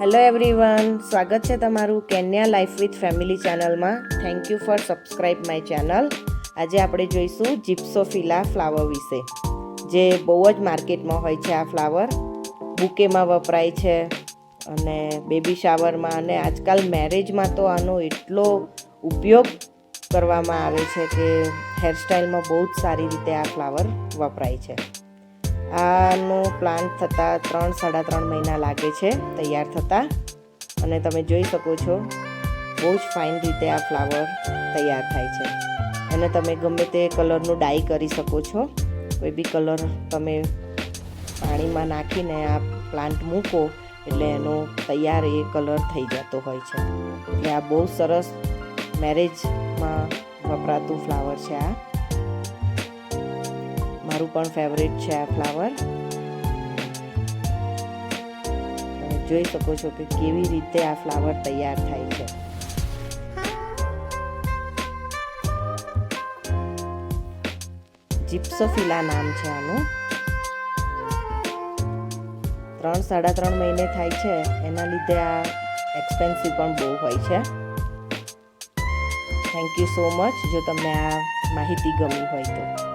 Hello everyone સ્વાગત છે તમારું કેન્યા લાઈફ વિથ ફેમિલી ચેનલમાં thank you for subscribe my channel આજે આપણે જોઈશું જીપ્સોફિલા ફ્લાવર વિશે. જે બહુ જ માર્કેટમાં હોય છે આ ફ્લાવર બુકેમાં વપરાય છે અને બેબી શાવરમાં અને આજકાલ મેરેજમાં તો આનો એટલો ઉપયોગ કરવામાં આવે છે કે હેરસ્ટાઈલમાં બહુ જ સારી રીતે આ ફ્લાવર વપરાય છે. આનો પ્લાન્ટ થતાં ત્રણ, સાડા ત્રણ મહિના લાગે છે, તૈયાર થતાં. અને તમે જોઈ શકો છો, બહુ જ ફાઇન રીતે આ ફ્લાવર તૈયાર થાય છે. અને તમે ગમે તે કલરનું ડાય કરી શકો છો. કોઈ બી કલર તમે પાણીમાં નાખીને આ પ્લાન્ટ મૂકો, એટલે એનો તૈયાર એ કલર થઈ જતો હોય છે. એટલે આ બહુ સરસ મેરેજમાં વપરાતું ફ્લાવર છે આ. મારું પણ ફેવરેટ છે આ ફ્લાવર તમે જોઈ શકો છો કે કેવી રીતે આ ફ્લાવર તૈયાર થાય છે. જીપ્સોફિલા નામ છે આનું. ત્રણ, સાડા ત્રણ મહિને થાય છે. એના લીધે આ એક્સપેન્સિવ પણ બહુ હોય છે. થેન્ક યુ સો મચ જો તમને આ માહિતી ગમી હોય તો.